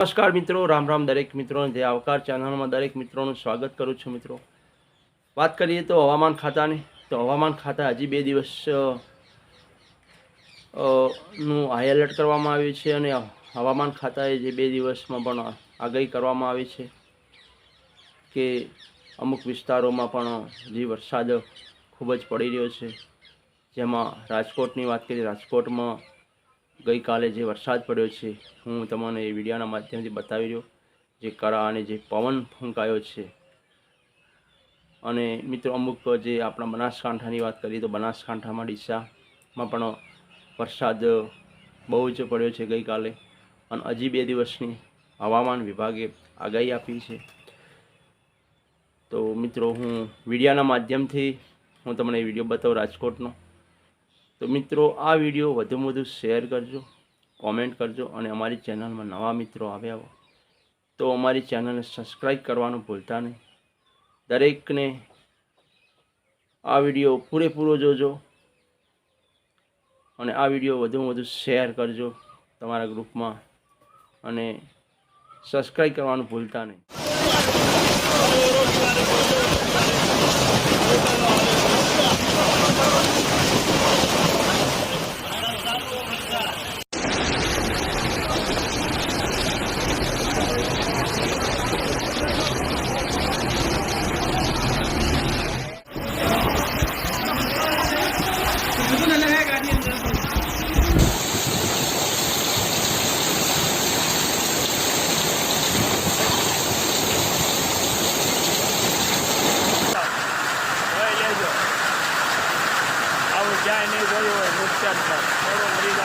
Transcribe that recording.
નમસ્કાર મિત્રો, રામ રામ દરેક મિત્રોને જે આવકાર ચેનલમાં દરેક મિત્રોનું સ્વાગત કરું છું મિત્રો. વાત કરીએ તો હવામાન ખાતાની. તો હવામાન ખાતા હજી બે દિવસનું હાઈ એલર્ટ કરવામાં આવ્યું છે અને હવામાન ખાતાએ જે બે દિવસમાં પણ આગાહી કરવામાં આવી છે કે અમુક વિસ્તારોમાં પણ જે વરસાદ ખૂબ જ પડી રહ્યો છે. જેમાં રાજકોટની વાત કરીએ, રાજકોટમાં ગઈકાલે જે વરસાદ પડ્યો છે, હું તમને એ વિડીયોના માધ્યમથી બતાવી રહ્યો જે કરા અને જે પવન ફૂંકાયો છે. અને મિત્રો, અમુક જે આપણા બનાસકાંઠાની વાત કરીએ તો બનાસકાંઠામાં, ડીસામાં પણ વરસાદ બહુ જ પડ્યો છે ગઈકાલે. અને હજી બે દિવસની હવામાન વિભાગે આગાહી આપી છે. તો મિત્રો, હું વિડીયાના માધ્યમથી હું તમને વીડિયો બતાવું રાજકોટનો. તો મિત્રો, આ વીડિયો વધુમાં વધુ શેર કરજો, કોમેન્ટ કરજો અને અમારી ચેનલમાં નવા મિત્રો આવ્યા હોય તો અમારી ચેનલને સબસ્ક્રાઈબ કરવાનું ભૂલતા નહીં. દરેકને આ વીડિયો પૂરેપૂરો જોજો અને આ વીડિયો વધુમાં વધુ શેર કરજો તમારા ગ્રુપમાં અને સબસ્ક્રાઈબ કરવાનું ભૂલતા નહીં. કાંઈ નહીં જોયું હોય નુકસાન થાય બરોબર